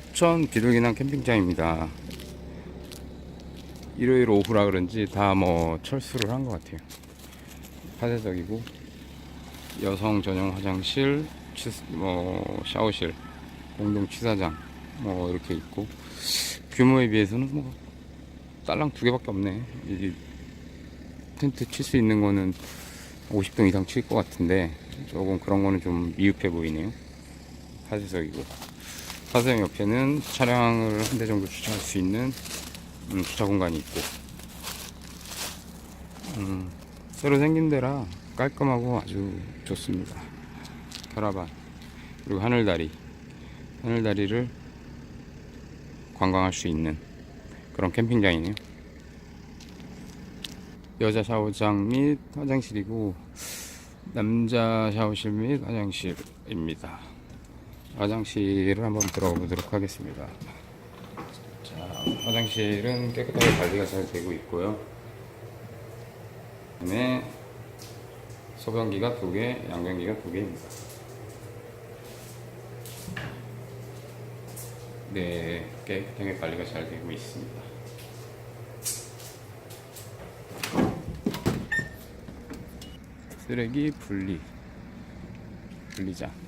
포천 비둘기남 캠핑장입니다. 일요일 오후라 그런지 다 뭐 철수를 한 것 같아요. 폐쇄적이고 여성 전용 화장실, 취, 뭐 샤워실, 공동 취사장 뭐 이렇게 있고 규모에 비해서는 뭐 딸랑 두 개밖에 없네. 이 텐트 칠 수 있는 거는 50동 이상 칠 것 같은데 조금 그런 거는 좀 미흡해 보이네요. 폐쇄적이고 사장 옆에는 차량을 한 대 정도 주차할 수 있는 음, 주차 공간이 있고 음, 새로 생긴 데라 깔끔하고 아주 좋습니다. 캐러반 그리고 하늘다리 하늘다리를 관광할 수 있는 그런 캠핑장이네요. 여자 샤워장 및 화장실이고 남자 샤워실 및 화장실입니다. 화장실을 한번 들어보도록 하겠습니다. 자, 화장실은 깨끗하게 관리가 잘 되고 있고요. 그다음에 소변기가 두 개, 양변기가 두 개입니다. 네, 깨끗하게 관리가 잘 되고 있습니다. 쓰레기 분리 분리장